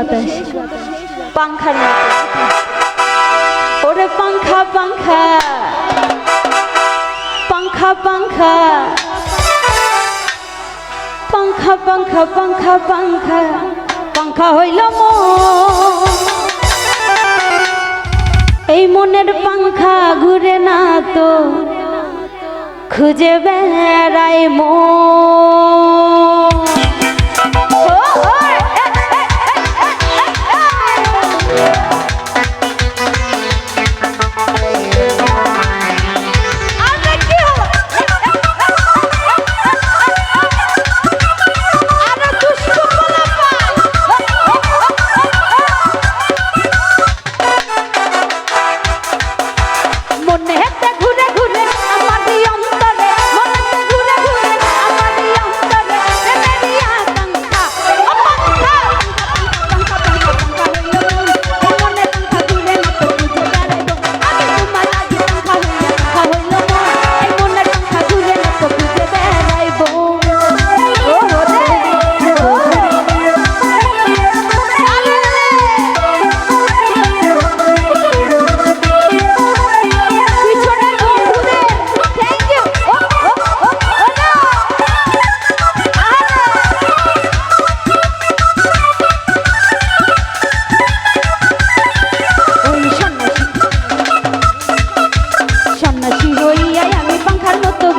বাতাস। পাংখার ওরে পাংখা পাংখা। পাংখা পাংখা। পাংখা পাংখা পাংখা পাংখা। পাংখা হইল এই মনের পাংখা ঘুরে না তো। খুঁজে বেড়ায় মন।